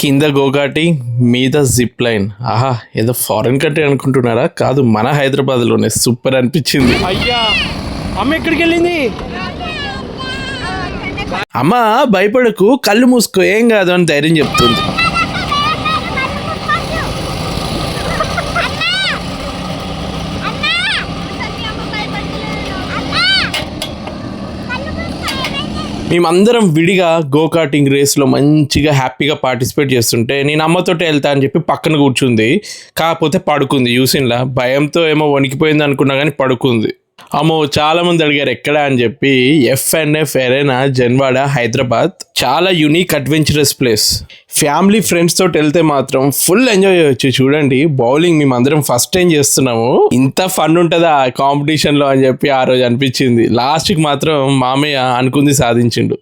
కింద గోగాటి మీద zip line ఆహా ఏదో ఫారెన్ కంట్రీ అనుకుంటున్నారా? కాదు మన హైదరాబాద్లోనే సూపర్ అనిపించింది. అయ్యా అమ్మ ఎక్కడికి వెళ్ళింది అమ్మ భయపడకు కళ్ళు మూసుకో ఏం కాదు అని ధైర్యం చెప్తుంది. మేమందరం విడిగా గోకార్టింగ్ రేస్లో మంచిగా హ్యాపీగా పార్టిసిపేట్ చేస్తుంటే నేను అమ్మతోటి వెళ్తా అని చెప్పి పక్కన కూర్చుంది. కాకపోతే పడుకుంది. యూసిన్లా భయంతో ఏమో వణికిపోయింది అనుకున్నా కానీ పడుకుంది. అమ్మో చాలా మంది అడిగారు ఎక్కడ అని చెప్పి ఎఫ్ఎన్ఎఫ్ ఎరేనా జన్వాడ హైదరాబాద్? చాలా unique adventurous place family friends తోటి వెళ్తే మాత్రం ఫుల్ ఎంజాయ్ చేయొచ్చు. చూడండి బౌలింగ్ మేము అందరం ఫస్ట్ టైం చేస్తున్నాము. ఇంత ఫన్ ఉంటుందా కాంపిటీషన్లో అని చెప్పి ఆ రోజు అనిపించింది. లాస్ట్కి మాత్రం మామయ్య అనుకుంది సాధించిండు.